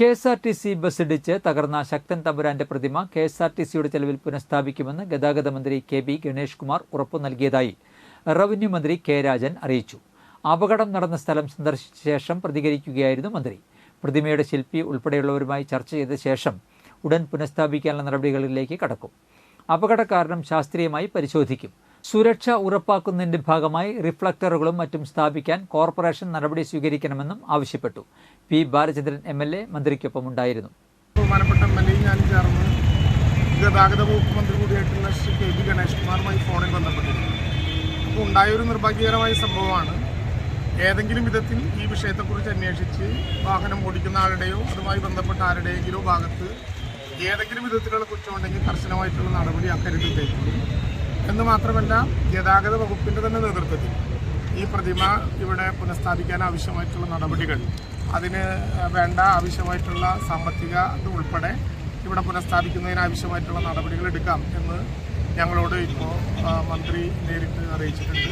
K S R T C bus ഇടിച്ച് തകർന്ന ശക്തൻ തമ്പുരാന്റെ പ്രതിമ കെ എസ് ആർ ടി സിയുടെ ചെലവിൽ പുനഃസ്ഥാപിക്കുമെന്ന് ഗതാഗത മന്ത്രി കെ ബി ഗണേഷ് കുമാർ ഉറപ്പു നൽകിയതായി റവന്യൂ മന്ത്രി കെ രാജൻ അറിയിച്ചു. അപകടം നടന്ന സ്ഥലം സന്ദർശിച്ച ശേഷം പ്രതികരിക്കുകയായിരുന്നു മന്ത്രി. പ്രതിമയുടെ ശില്പി ഉൾപ്പെടെയുള്ളവരുമായി ചർച്ച ചെയ്ത ശേഷം ഉടൻ പുനഃസ്ഥാപിക്കാനുള്ള നടപടികളിലേക്ക് കടക്കും. അപകട കാരണം ശാസ്ത്രീയമായി പരിശോധിക്കും. സുരക്ഷ ഉറപ്പാക്കുന്നതിന്റെ ഭാഗമായി റിഫ്ലക്ടറുകളും മറ്റും സ്ഥാപിക്കാൻ കോർപ്പറേഷൻ നടപടി സ്വീകരിക്കണമെന്നും ആവശ്യപ്പെട്ടു. P Balachandran M L A മന്ത്രിക്കൊപ്പം ഉണ്ടായിരുന്നു ബഹുമാനപ്പെട്ട ഞാൻ ഗതാഗത വകുപ്പ് മന്ത്രി കൂടിയായിട്ടുള്ള ശ്രീ കെ പി ഗണേഷ് കുമാറുമായി ഫോണിൽ ബന്ധപ്പെട്ടിരുന്നു. അപ്പോൾ ഉണ്ടായ ഒരു നിർഭാഗ്യകരമായ സംഭവമാണ് ഏതെങ്കിലും വിധത്തിൽ ഈ വിഷയത്തെക്കുറിച്ച് അന്വേഷിച്ച് വാഹനം ഓടിക്കുന്ന ആളുടെയോ അതുമായി ബന്ധപ്പെട്ട ആരുടെയെങ്കിലോ ഭാഗത്ത് ഏതെങ്കിലും വിധത്തിലുള്ള കുറ്റമുണ്ടെങ്കിൽ കർശനമായിട്ടുള്ള നടപടി അക്കാര്യത്തിൽ കൈക്കൊള്ളും എന്ന് മാത്രമല്ല ഗതാഗത വകുപ്പിന്റെ തന്നെ നേതൃത്വത്തിൽ ഈ പ്രതിമ ഇവിടെ പുനഃസ്ഥാപിക്കാൻ ആവശ്യമായിട്ടുള്ള നടപടികൾ. അതിന് വേണ്ട ആവശ്യമായിട്ടുള്ള സാമ്പത്തിക ഉൾപ്പെടെ ഇവിടെ പുനഃസ്ഥാപിക്കുന്നതിന് ആവശ്യമായിട്ടുള്ള നടപടികൾ എടുക്കാം എന്ന് ഞങ്ങളോട് ഇപ്പോൾ മന്ത്രി നേരിട്ട് അറിയിച്ചിട്ടുണ്ട്.